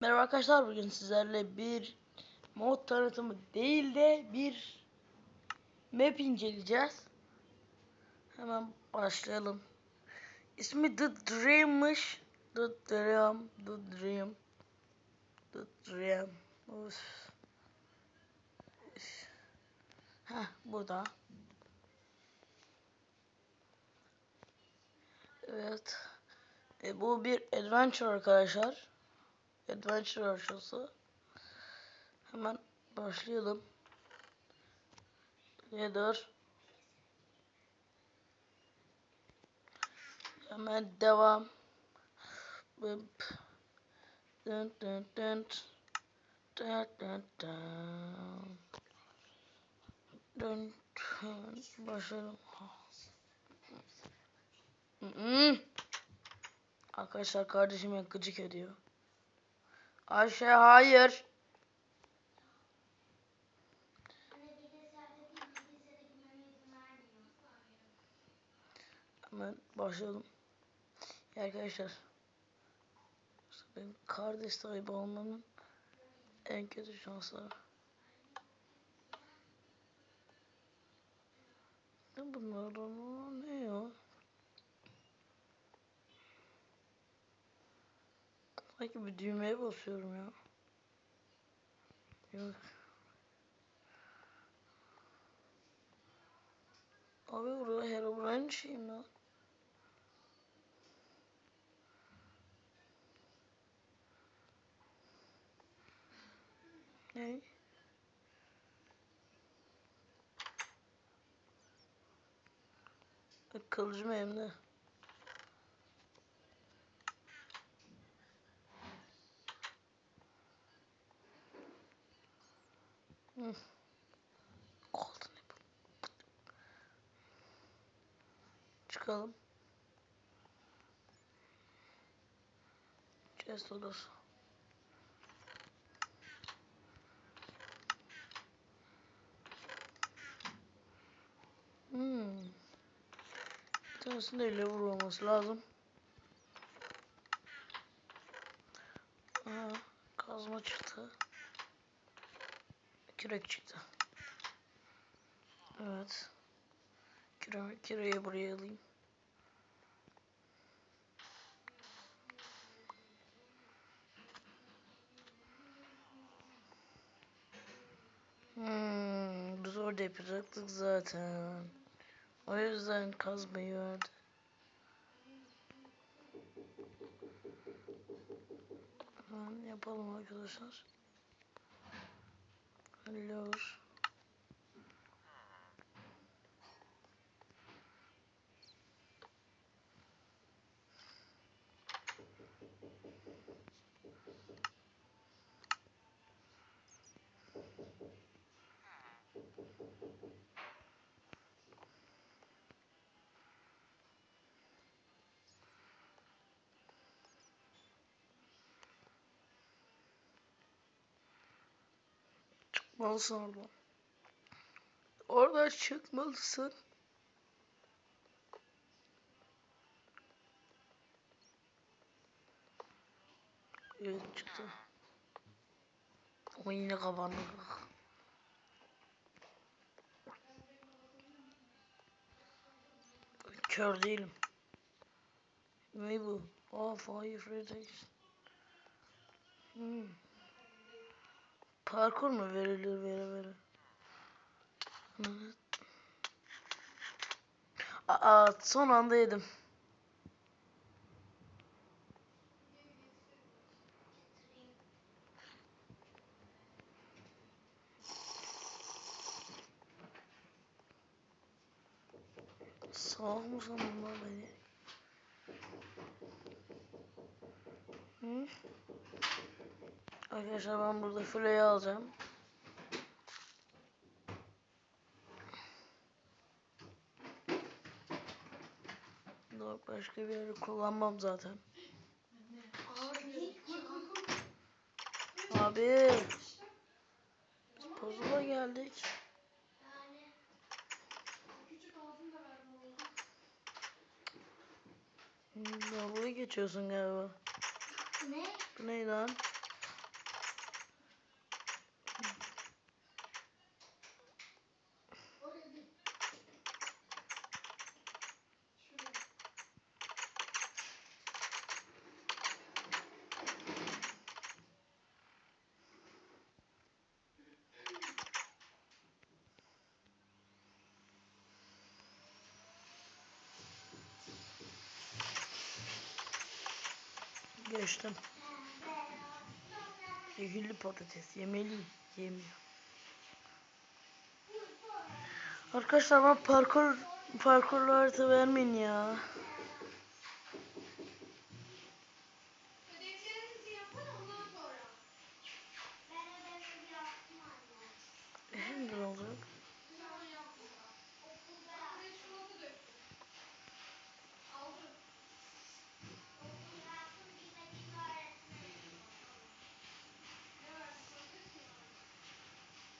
Merhaba arkadaşlar bugün sizlerle bir mod tanıtımı değil de bir map inceleyeceğiz. Hemen başlayalım. İsmi The Dream'mış. The Dream, The Dream, The Dream. Of. Heh, burada. Evet. E, bu bir adventure arkadaşlar. Adventure aşağısı. Hemen başlayalım. Nedir? Hemen devam. Bıp. Dın dın dın. Dın dın dın. Dın dın. Hmm. Arkadaşlar kardeşime gıcık ediyor. Ayşe hayır. Hemen başlayalım. Ya arkadaşlar. işte benim kardeş sahibi olmanın en kötü şansları. Ne bunlar lan? Ne ya? Sanki bir düğmeye basıyorum ya. Yok. Abi burada Herobrine şeyim lan. Ne? Kılıcım elimde. Hı. Golden apple. Çıkalım. Chest odası. Hmm. Bir tanesinde elle vurulması lazım. Aa, kazma çıktı. Kürek çıktı. Evet. Küre, küreği buraya alayım. Hmm, orada yapacaktık zaten. O yüzden kazmayı verdi. Yapalım arkadaşlar. Hello. Oradan. Oradan çıkmalısın. Evet çıktı. Ama yine kapandı. Kör değilim. Bu? Aa fire protection. Hmm. Parkur mu verilir vere? Evet. Aa son anda yedim. Sağ mı sanırlar beni? Hı? Arkadaşlar ben burada fleyi alacağım. Yok başka bir yere kullanmam zaten. Abi. Puzzle'a geldik. Hmm, Dalga geçiyorsun galiba. Ne? Bu ne lan? Yemiştim. Zehirli patates yemeliyim. Yemiyor. Arkadaşlar bana parkur parkurlu harita vermeyin ya.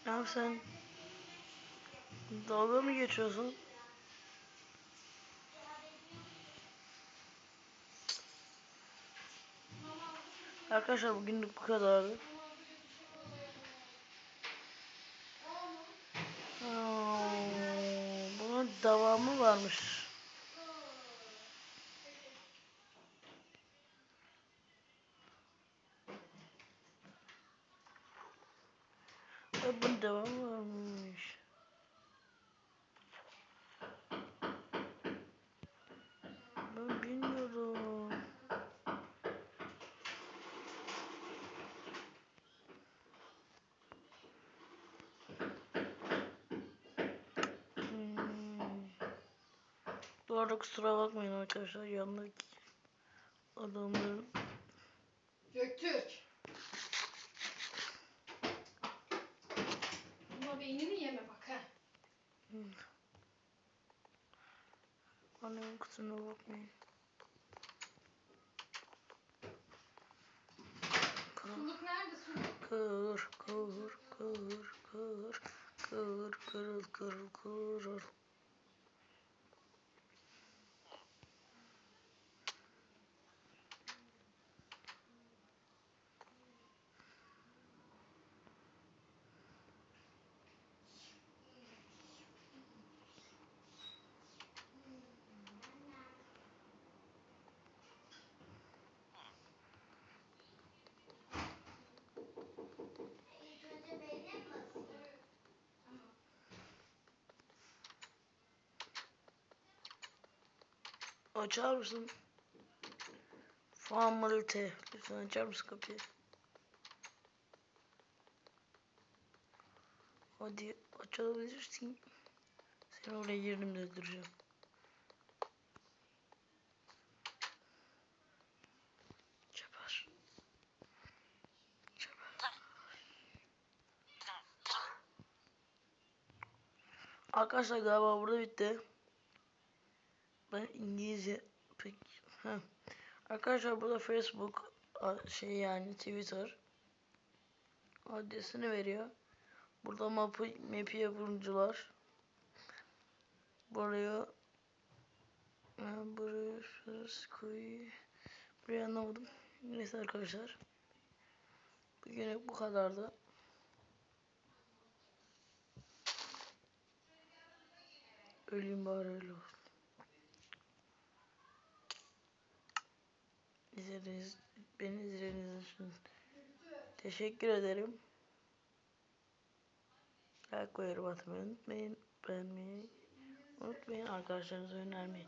Yap sen? Dalga mı geçiyorsun? Arkadaşlar bugünlük bu kadardı. Aa, bunun devamı varmış. Peki. Ve bunun devamı varmış. Ben bilmiyordum. Hmm. Bu arada kusura bakmayın arkadaşlar yanındaki adamların Göktürk. Buna beynini yeme bak ha. annemin kusuruna bakmayın. Kır, Suluk nerede suluk? kır, kır, kır, kır, kır, kırıl, kırıl, kırıl. Açar mısın? Formalite. Lütfen açar mısın kapıyı? Hadi açabilirsin. Seni oraya de öldüreceğim. Çapar. Çapar. Arkadaşlar galiba burada bitti. Ben İngilizce pek... Heh. Arkadaşlar burada Facebook şey yani Twitter adresini veriyor. Burada mapı, map'i yapımcılar. Buraya buraya şurası koy. Buraya anlamadım. Neyse arkadaşlar. Bugün bu kadardı. Öleyim bari öyle olsun. İzlediğiniz, beni izlediğiniz için teşekkür ederim. Like yorum atmayı unutmayın. Beğenmeyi unutmayın. Arkadaşlarınıza önermeyi.